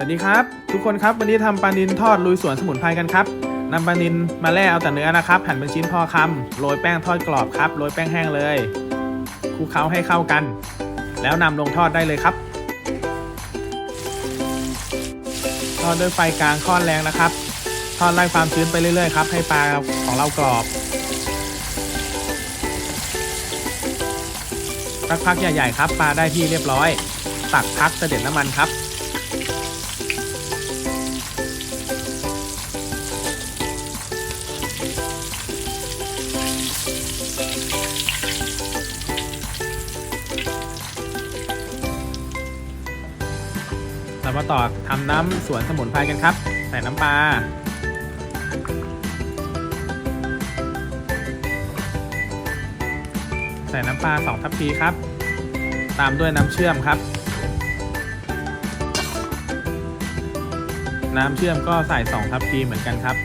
สวัสดีครับ ทุกคนครับวันนี้ทำปลานินทอดลุยสวนสมุนไพรกันครับนำปลานินมาแล่เอาแต่เนื้อนะครับหั่นเป็นชิ้นพอคำโรยแป้งทอดกรอบครับโรยแป้งแห้งเลยคลุกเคล้าให้เข้ากัน แล้วนำลงทอดได้เลยครับ ทอดด้วยไฟกลางค่อนแรงนะครับ ทอดไล่ความชื้นไปเรื่อยๆครับให้ปลาของเรากรอบสักพักใหญ่ๆครับปลาได้ที่เรียบร้อย ตักพักเสด็จน้ำมันครับ เรามาต่อทำน้ำสวนสมุนไพรกันครับ ใส่น้ำปลาใส่น้ำปลาสองทัพพีครับ ตามด้วยน้ำเชื่อมครับ น้ำเชื่อมก็ใส่สองทัพพีเหมือนกันครับ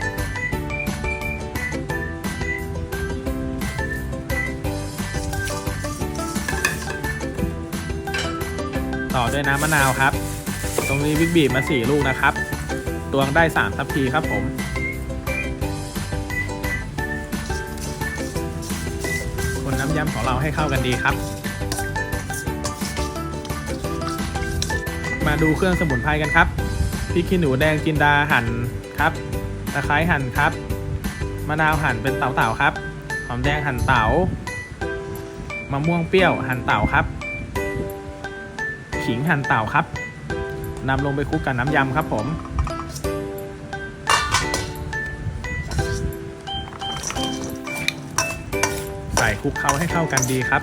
ต่อด้วยน้ำมะนาวครับ ตรงนี้วิกบีมา 4 ลูกนะครับ ตวงได้ 3 ทัพพีครับผม คนน้ำยำของเราให้เข้ากันดีครับ มาดูเครื่องสมุนไพรกันครับพริกขี้หนูแดงจินดาหั่นครับตะไคร้หั่นครับ มะนาวหั่นเป็นเต๋าๆครับหอมแดงหั่นเต๋ามะม่วงเปรี้ยวหั่นเต๋าครับ ขิงหั่นเต่าครับ นำลงไปคลุกกับน้ำยำครับผม ใส่คลุกเคล้าให้เข้ากันดีครับ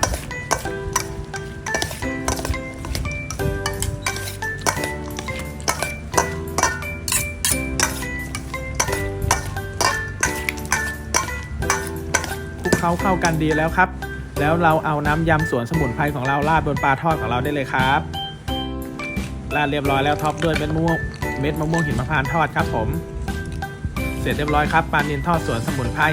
คลุกเคล้าเข้ากันดีแล้วครับ แล้วเราเอาน้ำยำสวนสมุนไพรของเราราดบนปลาทอดของเราได้เลยครับ ราดเรียบร้อยแล้วท็อปด้วยเม็ดมะม่วงเม็ดมะม่วงหิมพานต์ทอดครับผม เสร็จเรียบร้อยครับปลานินทอดสวนสมุนไพร